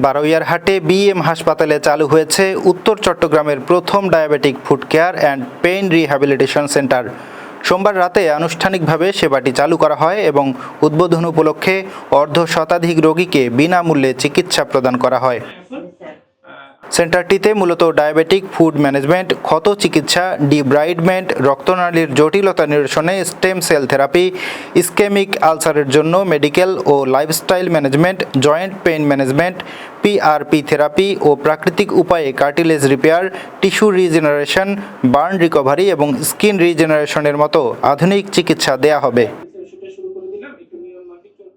বারোয়ারহাটে BM হাসপাতালে চালু হয়েছে উত্তর চট্টগ্রামের প্রথম diabetic food care and pain rehabilitation centre সোমবার রাতে আনুষ্ঠানিকভাবে সেবাটি চালু করা হয় এবং উদ্বোধন উপলক্ষে অর্ধ শতাধিক রোগীকে বিনামূল্যে চিকিৎসা প্রদান করা হয়। সেন্টারটিতে মূলত ডায়াবেটিক ফুড ম্যানেজমেন্ট, ক্ষত চিকিৎসা ডিব্রাইডমেন্ট রক্তনালীর জটিলতা নিরসনে, স্টেম সেল থেরাপি, ইসকেমিক আলসারের জন্য মেডিকেল ও lifestyle management, joint pain management, PRP therapy ও প্রাকৃতিক উপায়ে cartilage repair, tissue regeneration, burn recovery এবং স্কিন রিজেনারেশনের মতো আধুনিক চিকিৎসা দেয়া হবে।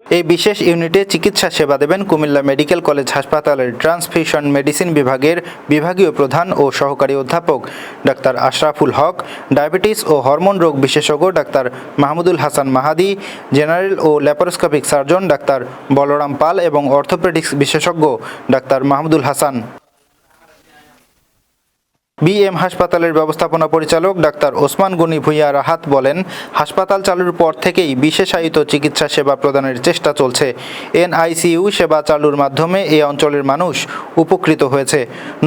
এই বিশেষ ইউনিটে চিকিৎসা সেবা দেবেন কুমিল্লা মেডিকেল কলেজ হাসপাতালের ট্রান্সফিউশন মেডিসিন বিভাগের বিভাগীয় প্রধান ও সহকারী অধ্যাপক ডাক্তার আশরাফুল হক, ডায়াবেটিস ও হরমোন রোগ বিশেষজ্ঞ ডাক্তার মাহমুদুল হাসান মাহাদি, জেনারেল ও laparoscopic surgeon doctor Balaram Pal এবং অর্থোপেডিক্স বিশেষজ্ঞ ডাক্তার মাহমুদুল হাসান। বিএম হাসপাতালের ব্যবস্থাপনা পরিচালক ডাক্তার ওসমান গনি ভুইয়া রাহাত বলেন, হাসপাতাল চালুর পর থেকেই বিশেষায়িত চিকিৎসা সেবা প্রদানের চেষ্টা চলছে। এনআইসিইউ সেবা চালুর মাধ্যমে এই অঞ্চলের মানুষ উপকৃত হয়েছে।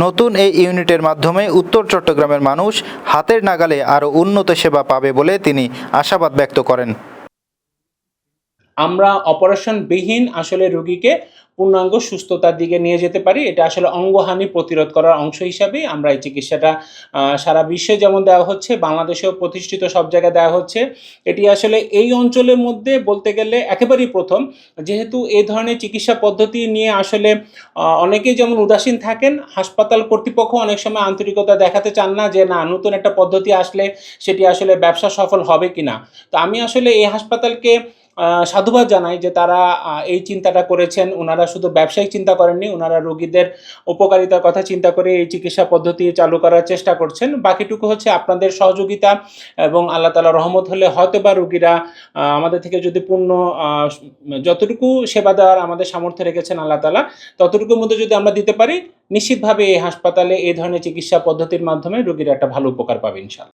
নতুন এই ইউনিটের মাধ্যমে উত্তর চট্টগ্রামের মানুষ হাতের নাগালে আরও উন্নত সেবা পাবে বলে তিনি আশাবাদ ব্যক্ত করেন। আমরা অপারেশনবিহীন আসলে রোগীকে পূর্ণাঙ্গ সুস্থতার দিকে নিয়ে যেতে পারি। এটা আসলে অঙ্গহানি প্রতিরোধ করার অংশ হিসাবেই আমরা এই চিকিৎসাটা সারা বিশ্বে যেমন দেওয়া হচ্ছে, বাংলাদেশেও প্রতিষ্ঠিত সব জায়গায় দেওয়া হচ্ছে। এটি আসলে এই অঞ্চলের মধ্যে বলতে গেলে একেবারেই প্রথম। যেহেতু এই ধরনের চিকিৎসা পদ্ধতি নিয়ে আসলে অনেকেই যেমন উদাসীন থাকেন, হাসপাতাল কর্তৃপক্ষ অনেক সময় আন্তরিকতা দেখাতে চান না যে, না, নতুন একটা পদ্ধতি আসলে সেটি আসলে ব্যবসা সফল হবে কিনা? তো আমি আসলে এই হাসপাতালকে সাধুবাদ জানাই যে তারা এই চিন্তাটা করেছেন। ওনারা শুধু ব্যবসায়িক চিন্তা করেননি ওনারা রোগীদের উপকারিতার কথা চিন্তা করে এই চিকিৎসা পদ্ধতি চালু করার চেষ্টা করছেন। বাকিটুকু হচ্ছে আপনাদের সহযোগিতা এবং আল্লাহ তালা রহমত হলে হয়তো বা রোগীরা আমাদের থেকে যদি পূর্ণ যতটুকু সেবা দেওয়ার আমাদের সামর্থ্য রেখেছেন আল্লাহ তালা ততটুকুর মধ্যে যদি আমরা দিতে পারি, নিশ্চিতভাবে এই হাসপাতালে এই ধরনের চিকিৎসা পদ্ধতির মাধ্যমে রোগীরা একটা ভালো উপকার পাবে ইনশাল্লাহ